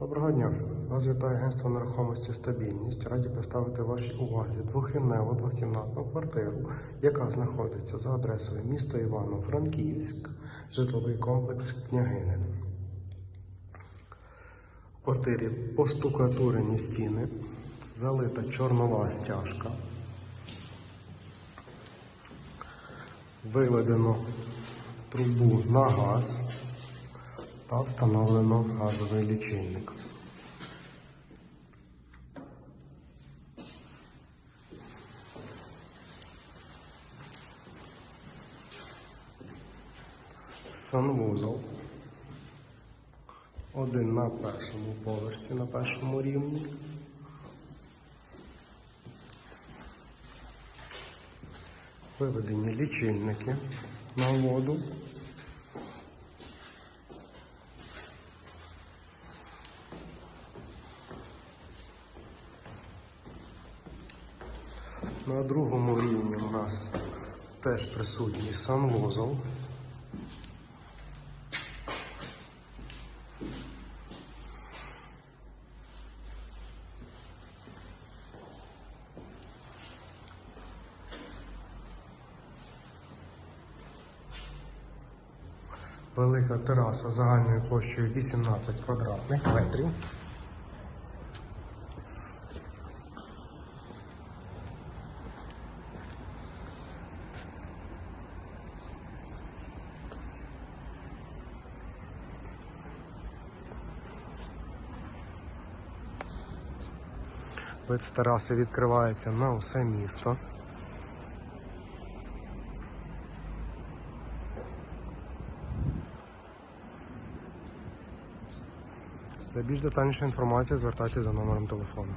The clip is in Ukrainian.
Доброго дня! Вас вітає агентство нерухомості стабільність. Раді представити вашій увазі двохрівневу двохкімнатну квартиру, яка знаходиться за адресою місто Івано-Франківськ, житловий комплекс Княгинин. В квартирі поштукатурені стіни, залита чорнова стяжка. Виведено трубу на газ та встановлено газовий лічильник. Санвузол. Один на першому поверсі, на першому рівні. Виведені лічильники на воду. На другому рівні у нас теж присутній санвузол. Велика тераса загальною площею 18 квадратних метрів. З тераси відкривається на усе місто. Для більш детальніша інформація звертайтеся за номером телефону.